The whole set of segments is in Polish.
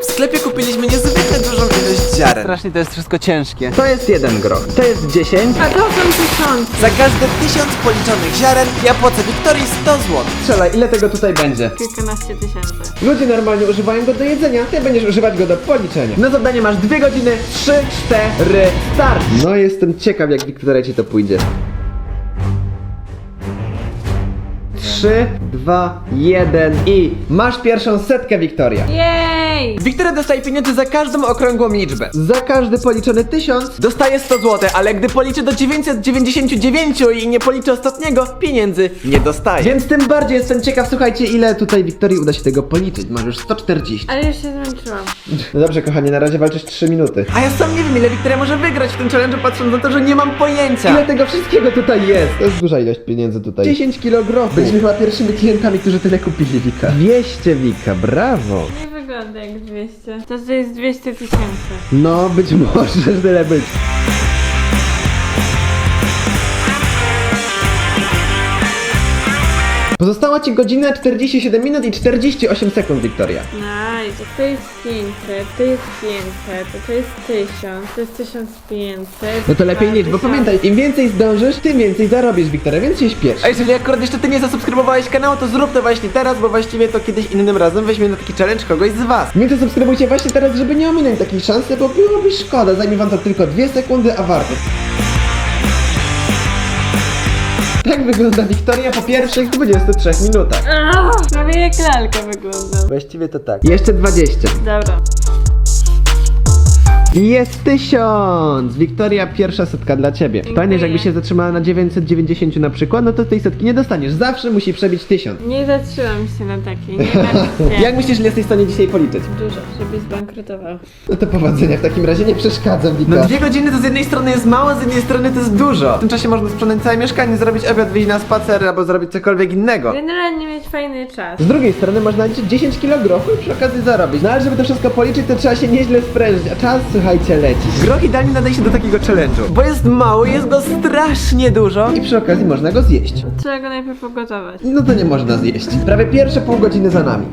W sklepie kupiliśmy niezwykle dużą ilość ziaren. Strasznie to jest wszystko ciężkie. To jest jeden groch, to jest 10. A to są tysiące. Za każde tysiąc policzonych ziaren ja płacę Wiktorii 100 zł. Strzelaj, ile tego tutaj będzie? Kilkanaście tysięcy. Ludzie normalnie używają go do jedzenia, ty będziesz używać go do policzenia. Na zadanie masz dwie godziny, trzy, cztery, start! No jestem ciekaw jak Wiktoria ci to pójdzie. Trzy, dwa, jeden i masz pierwszą setkę, Wiktoria. Jej! Wiktoria dostaje pieniądze za każdą okrągłą liczbę. Za każdy policzony tysiąc Dostaje 100 zł, ale gdy policzy do 999 i nie policzy ostatniego, pieniędzy nie dostaje. Więc tym bardziej jestem ciekaw, słuchajcie, ile tutaj Wiktorii uda się tego policzyć. Masz już 140. Ale już się zmęczyłam. No dobrze, kochanie, na razie walczysz 3 minuty. A ja sam nie wiem ile Wiktoria może wygrać w tym challenge patrząc na to, że nie mam pojęcia. Ile tego wszystkiego tutaj jest? To jest duża ilość pieniędzy tutaj. 10 kilo grochu. Byliśmy chyba pierwszymi klientami, którzy tyle kupili, Wika. 200, Wika, brawo. Nie wygląda jak 200. To, to jest 200 tysięcy. No, być może tyle być. Pozostała ci godzina 47 minut i 48 sekund, Wiktoria. Nice. To jest 500, to jest 500, to jest 1000, to jest 1500. No to lepiej licz, bo 2000. pamiętaj, im więcej zdążysz, tym więcej zarobisz, Wiktoria, więc się śpiesz. A jeżeli akurat jeszcze ty nie zasubskrybowałeś kanału, to zrób to właśnie teraz, bo właściwie to kiedyś innym razem weźmie na taki challenge kogoś z was. Mnie to subskrybujcie właśnie teraz, żeby nie ominąć takiej szansy, bo byłoby szkoda. Zajmie wam to tylko dwie sekundy, a warto. Tak wygląda Wiktoria po pierwszych 23 minutach. Aaa, Prawie jak lalka wygląda. Właściwie to tak. Jeszcze 20. Dobra. Jest 1000! Wiktoria, pierwsza setka dla ciebie. Pamiętaj, że jakby się zatrzymała na 990 na przykład, no to tej setki nie dostaniesz. Zawsze musi przebić 1000. Nie zatrzymam się na takiej. Nie da się. Jak myślisz, że jesteś w stanie dzisiaj policzyć? Dużo, żeby zbankrutował. No to powodzenia, w takim razie nie przeszkadzam, Wika. No dwie godziny to z jednej strony jest mało, z jednej strony to jest dużo. W tym czasie można sprzątać całe mieszkanie, zrobić obiad, wyjść na spacer albo zrobić cokolwiek innego. Generalnie mieć fajny czas. Z drugiej strony można liczyć 10 kg grochu i przy okazji zarobić. No ale żeby to wszystko policzyć, to trzeba się nieźle sprężyć, a czas, słuchajcie, leci. Groch idealnie nadaje się do takiego challenge'u, bo jest mało, jest go strasznie dużo. I przy okazji można go zjeść. Trzeba go najpierw ugotować. No to nie można zjeść. Prawie pierwsze pół godziny za nami.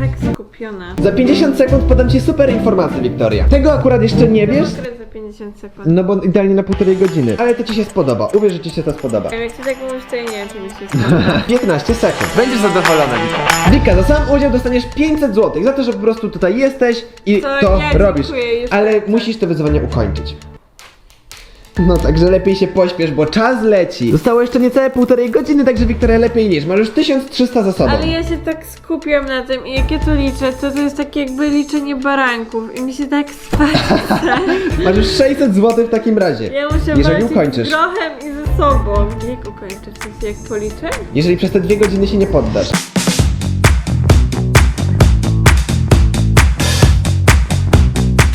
Tak skupiona. Za 50 sekund podam ci super informację, Wiktoria. Tego akurat jeszcze nie wiesz? 50 sekund. No bo idealnie na półtorej godziny. Ale to ci się spodoba. Uwierz, że ci się to spodoba. Jak ty tak mówisz, to ja nie wiem, czy mi się spodoba. 15 sekund. Będziesz zadowolona, Wika. Wika, za sam udział dostaniesz 500 zł za to, że po prostu tutaj jesteś i To to ja robisz. dziękuję, już Ale lecę. musisz to wyzwanie ukończyć. No także lepiej się pośpiesz, bo czas leci. Zostało jeszcze niecałe półtorej godziny, także Wiktoria lepiej niż. Masz już 1300 za sobą. Ale ja się tak skupiam na tym i jak ja to liczę, to to jest takie jakby liczenie baranków i mi się tak spać chce. Masz już 600 zł w takim razie. Ja muszę Jeżeli ukończysz. z grochem i ze sobą. Jak ukończę? W sensie jak policzę? Jeżeli przez te dwie godziny się nie poddasz.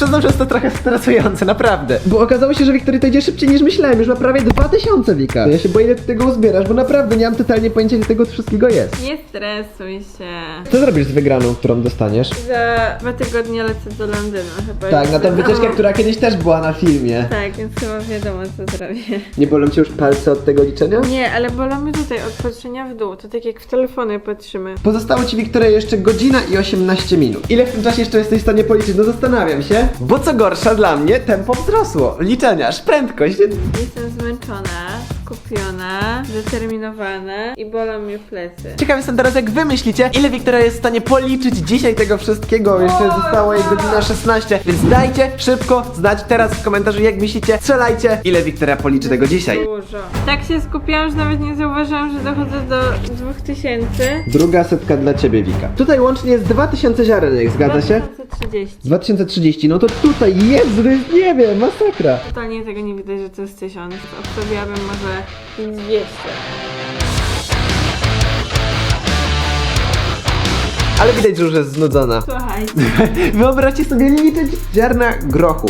Przyznam, że jest to trochę stresujące, naprawdę. Bo okazało się, że Wiktoria to idzie szybciej niż myślałem. Już ma prawie 2000 Wika. Ja się boję, ile ty tego uzbierasz, bo naprawdę nie mam totalnie pojęcia, ile tego wszystkiego jest. Nie stresuj się. Co zrobisz z wygraną, którą dostaniesz? Za dwa tygodnie lecę do Londynu chyba. Tak, na tą wycieczkę, która kiedyś też była na filmie. Tak, więc chyba wiadomo co zrobię. Nie bolą cię już palce od tego liczenia? Nie, ale bolą mnie tutaj od patrzenia w dół. To tak jak w telefonie patrzymy. Pozostało ci Wiktoria jeszcze godzina i 18 minut. Ile w tym czasie jeszcze jesteś w stanie policzyć? No zastanawiam się. Bo co gorsza dla mnie, tempo wzrosło. Liczeniarz, prędkość. Jestem zmęczona, zdeterminowana i bolą mnie plecy. Ciekaw jestem teraz, jak wy myślicie, ile Wiktoria jest w stanie policzyć dzisiaj tego wszystkiego. Jeszcze zostało jej godzina 16, więc dajcie szybko znać teraz w komentarzu, jak myślicie. Strzelajcie, ile Wiktoria policzy tego dzisiaj. Dużo. Tak się skupiałam, że nawet nie zauważyłam, że dochodzę do 2000. Druga setka dla ciebie, Wika. Tutaj łącznie jest 2000 ziarenek, zgadza się? 2030. 2030, no to tutaj jest, nie wiem, masakra. Totalnie tego nie widać, że to jest 1000. Obstawiałabym może 200. Ale widać, że już jest znudzona. Słuchajcie. Wyobraźcie sobie liczyć ziarna grochu.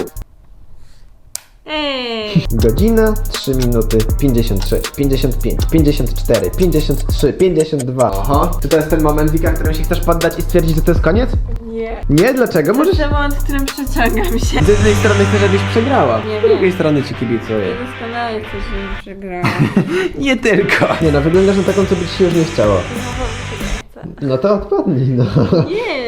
Ej! Godzina, 3 minuty, 56, 55, 54, 53, 52. Oho, czy to jest ten moment, Wika, w którym się chcesz poddać i stwierdzić, że to jest koniec? Nie. Nie, dlaczego? To Możesz... jest moment, w którym przeciągam się. Z jednej strony chcę, żebyś przegrała, Nie z drugiej wiem. strony ci kibicuję. Doskonale chcę, żebym przegrała. Nie tylko. Nie no, wyglądasz na taką, co by ci się już nie chciało. No. No to odpadnij, no. Nie!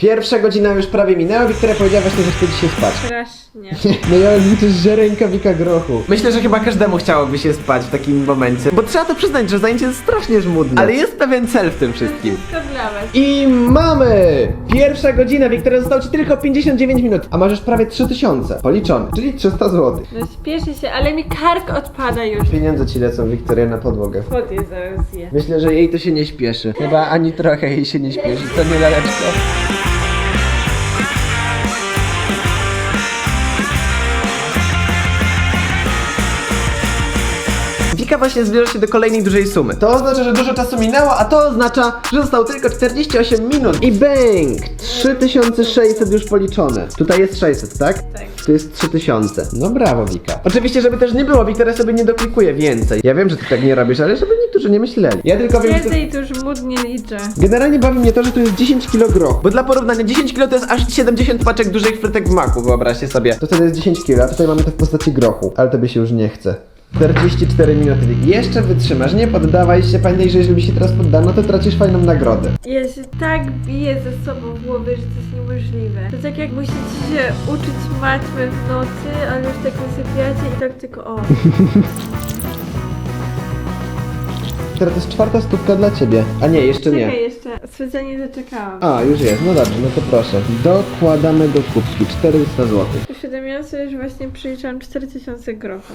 Pierwsza godzina już prawie minęła, Wiktoria powiedziała właśnie, że chce dzisiaj spać. Strasznie. No ja liczę, że rękawika grochu. Myślę, że chyba każdemu chciałoby się spać w takim momencie, bo trzeba to przyznać, że zajęcie jest strasznie żmudne. Ale jest pewien cel w tym wszystkim. Wszystko dla was. I mamy! Pierwsza godzina, Wiktoria, zostało ci tylko 59 minut, a masz już prawie 3000 policzone, czyli 300 zł. No śpieszy się, ale mi kark odpada już. Pieniądze ci lecą, Wiktoria, na podłogę. Wody zaraz je. Myślę, że jej to się nie śpieszy. Chyba ani trochę jej się nie śpieszy, to nie laleczko. Właśnie zbliża się do kolejnej dużej sumy. To oznacza, że dużo czasu minęło, a to oznacza, że zostało tylko 48 minut. I bang! 3600 już policzone. Tutaj jest 600, tak? Tak. Tu jest 3000. No brawo, Wika. Oczywiście, żeby też nie było, Wiktoria sobie nie doplikuje więcej. Ja wiem, że ty tak nie robisz, ale żeby niektórzy nie myśleli. Ja tylko wiem, że... I tu już módnie liczę. Generalnie bawi mnie to, że tu jest 10 kg grochu. Bo dla porównania 10 kg to jest aż 70 paczek dużych frytek w maku, wyobraźcie sobie. To wtedy jest 10 kg, a tutaj mamy to w postaci grochu. Ale tobie się już nie chce. 44 minuty. Jeszcze wytrzymasz, nie poddawaj się. Pamiętaj, że jeżeli się teraz podda, no to tracisz fajną nagrodę. Ja się tak biję ze sobą w głowie, że to jest niemożliwe. To tak jak musicie się uczyć matmy w nocy, ale już tak wysypiacie i tak tylko o. Teraz to jest czwarta stówka dla ciebie. A nie, jeszcze nie. Czekaj jeszcze, specjalnie zaczekałam. A, już jest, no dobrze, no to proszę. Dokładamy do kubki 400 zł. Uświadomiłam sobie, że właśnie przyliczam 4000 grochu.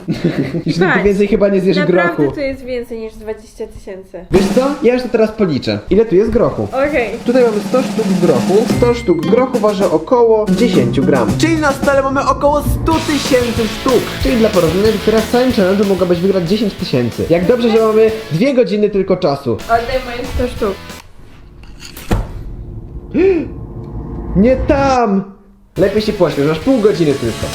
Już Patrz, nigdy więcej chyba nie zjesz Naprawdę grochu. tu jest więcej niż 20 tysięcy. Wiesz co? Ja już to teraz policzę. Ile tu jest grochu? Okej. Tutaj mamy 100 sztuk grochu. 100 sztuk grochu waży około 10 gram. Czyli na stole mamy około 100 tysięcy sztuk. Czyli dla porównania, która w całym challenge mogłabyś wygrać 10 tysięcy. Jak dobrze, że mamy 2 godziny tylko czasu. Oddaj moje 100 sztuk. Nie tam! Lepiej się pośpiesz, masz pół godziny tylko.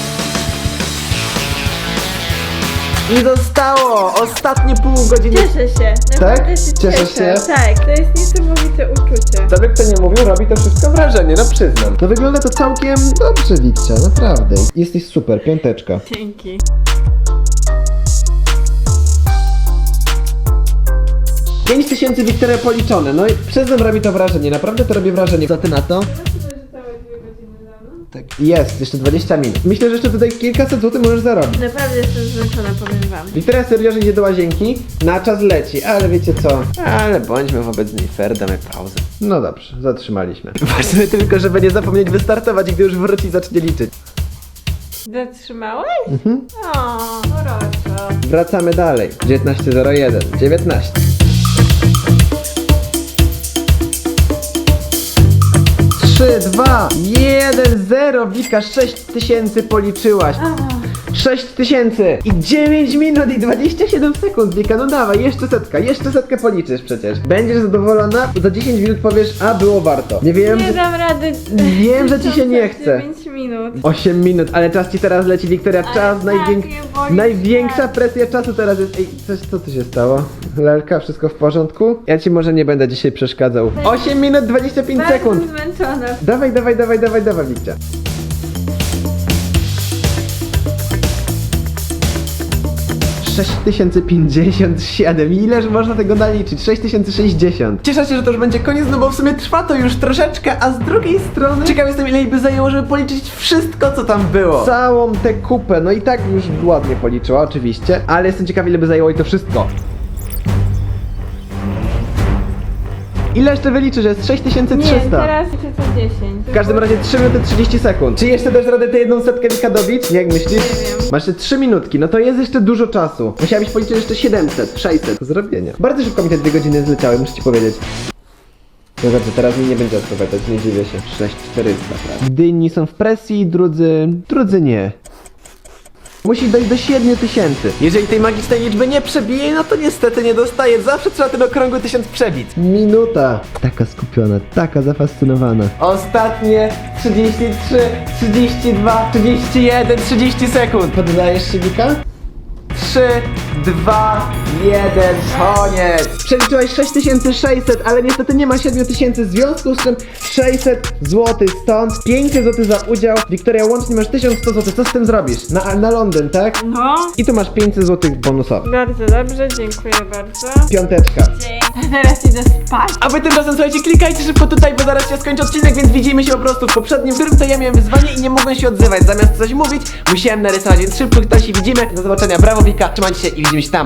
I zostało ostatnie pół godziny. Cieszę się. Naprawdę Tak? się Cieszysz cieszę. się? Tak, to jest niesamowite uczucie. By kto nie mówił, robi to wszystko wrażenie, no przyznam. No wygląda to całkiem dobrze, Wikcia, naprawdę. Jesteś super, piąteczka. Dzięki. Pięć tysięcy Wiktoria policzone, no i przyznam, robi to wrażenie, naprawdę to robi wrażenie. Co ty na to? Tak. Jest, jeszcze 20 minut. Myślę, że jeszcze tutaj kilkaset złotych możesz zarobić. Naprawdę jestem zmęczona, powiem wam. Wiktoria serio, że idzie do łazienki, na czas leci, ale wiecie co? Ale bądźmy wobec niej fair, damy pauzę. No dobrze, zatrzymaliśmy. Ważne tylko, żeby nie zapomnieć wystartować, gdy już wróci i zacznie liczyć. Zatrzymałeś? Mhm. O, uroczo. Wracamy dalej. 19.01, 19. 3, 2, 1, 0. Wika, 6000 policzyłaś. Aha. 6000 i 9 minut i 27 sekund, Wika, no dawaj, jeszcze setka, jeszcze setkę policzysz przecież. Będziesz zadowolona, za 10 minut powiesz, a było warto. Nie wiem, Nie dam rady. Wiem, że ci się nie chce. 9 minut. 8 minut, ale czas ci teraz leci, Wiktoria, czas, tak, najwięk... największa tak. presja czasu teraz jest. Ej, coś, co tu się stało? Lelka, wszystko w porządku? Ja ci może nie będę dzisiaj przeszkadzał. 8 minut 25 Bardzo sekund. zmęczona. Dawaj, dawaj, dawaj, dawaj, dawaj, Wikcia. Sześć tysięcy pięćdziesiąt siedem. Ileż można tego naliczyć? 6060. Cieszę się, że to już będzie koniec, no bo w sumie trwa to już troszeczkę, a z drugiej strony ciekaw jestem ile by zajęło, żeby policzyć wszystko, co tam było. Całą tę kupę, no i tak już ładnie policzyła oczywiście, ale jestem ciekaw ile by zajęło i to wszystko. Ile jeszcze wyliczy, że jest Nie, 6300? teraz liczę co 10. W każdym razie 3 minuty 30 sekund. Czy jeszcze dasz radę tę jedną setkę Wika dobić? Jak myślisz? Nie wiem. Masz jeszcze 3 minutki, no to jest jeszcze dużo czasu. Musiałabyś policzyć jeszcze 700, 600. Do zrobienia. Bardzo szybko mi te dwie godziny zleciały, muszę ci powiedzieć. No dobrze, teraz mi nie będzie odpowiadać, nie dziwię się. 6400, prawie. Dyni są w presji, drudzy... drudzy nie. Musisz dojść do 7000. Jeżeli tej magicznej liczby nie przebije, no to niestety nie dostaje. Zawsze trzeba ten okrągły tysiąc przebić. Minuta. Taka skupiona, taka zafascynowana. Ostatnie 33, 32, 31, 30 sekund. Poddajesz się, Wika? 3, 2, 1, koniec. Przeliczyłeś 6600, ale niestety nie ma 7000, w związku z czym 600 zł stąd, 500 zł za udział. Wiktoria, łącznie masz 1100 zł, co z tym zrobisz? Na, na Londyn, tak? No. I tu masz 500 zł bonusowych. Bardzo dobrze, dziękuję bardzo. Piąteczka. Dzięki. Teraz idę spać. A wy tymczasem słuchajcie, klikajcie szybko tutaj, bo zaraz się skończy odcinek, więc widzimy się po prostu w poprzednim, w którym to ja miałem wyzwanie i nie mogłem się odzywać. Zamiast coś mówić, musiałem narysować, więc szybko tutaj się widzimy. Do zobaczenia, brawo Wika, trzymajcie się i widzimy się tam.